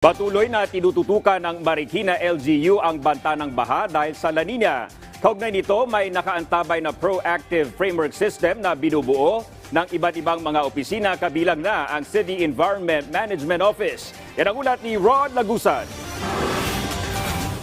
Patuloy na tinututukan ng Marikina LGU ang banta ng baha dahil sa La Nina. Kaugnay nito, may nakaantabay na proactive framework system na binubuo ng iba't ibang mga opisina kabilang na ang City Environment Management Office. Yan ang ulat ni Rod Lagusan.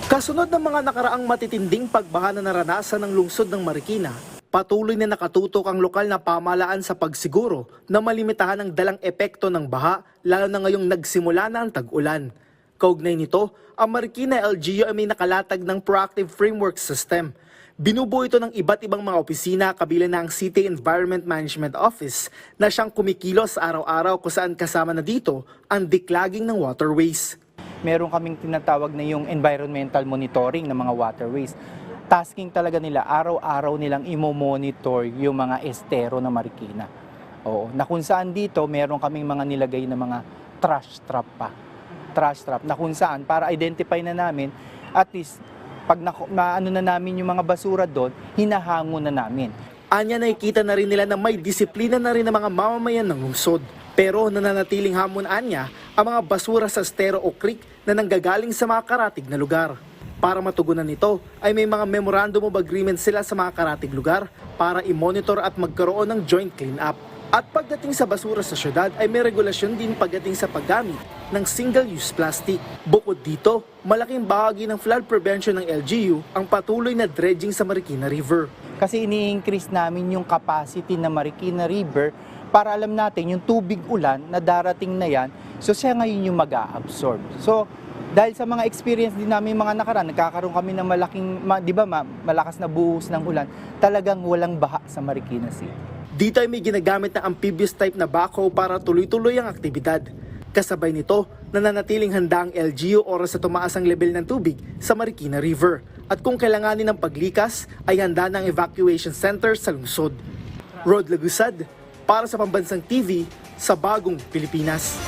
Kasunod ng mga nakaraang matitinding pagbaha na naranasan ng lungsod ng Marikina, patuloy na nakatutok ang lokal na pamalaan sa pagsiguro na malimitahan ang dalang epekto ng baha lalo na ngayong nagsimula na ang tag-ulan. Kaugnay nito, ang Marikina LGU ay may nakalatag ng proactive framework system. Binubuo ito ng iba't ibang mga opisina kabilang na ang City Environment Management Office na siyang kumikilos araw-araw kung saan kasama na dito ang declogging ng waterways. meron kaming tinatawag na yung environmental monitoring ng mga waterways. Tasking talaga nila, araw-araw nilang imo-monitor yung mga estero na Marikina. Oo, na kung saan dito, meron kaming mga nilagay na mga trash trap pa. Trash trap na kung saan, para identify na namin, at least, pag na, maano na namin yung mga basura doon, hinahango na namin. Anya nakikita na rin nila na may disiplina na rin ng mga mamamayan ng lungsod. Pero nananatiling hamon anya ang mga basura sa estero o creek na nanggagaling sa mga karatig na lugar. Para matugunan nito ay may mga memorandum of agreement sila sa mga karatig lugar para i-monitor at magkaroon ng joint clean-up. At pagdating sa basura sa syudad ay may regulasyon din pagdating sa paggamit ng single-use plastic. Bukod dito, malaking bahagi ng flood prevention ng LGU ang patuloy na dredging sa Marikina River. Kasi ini-increase namin yung capacity ng Marikina River para alam natin yung tubig ulan na darating na yan, so siya ngayon yung mag absorb So, dahil sa mga experience din namin mga nakaraan, nagkakaroon kami ng malaking, ma, di ba ma, malakas na buhos ng ulan, talagang walang baha sa Marikina City. Dito ay may ginagamit na amphibious type na backhoe para tuloy-tuloy ang aktibidad. Kasabay nito, nananatiling handa ang LGU oras sa tumaas ang level ng tubig sa Marikina River. At kung kailanganin ng paglikas, ay handa ng evacuation center sa lungsod. Rod Lagusad, para sa Pambansang TV, sa Bagong Pilipinas.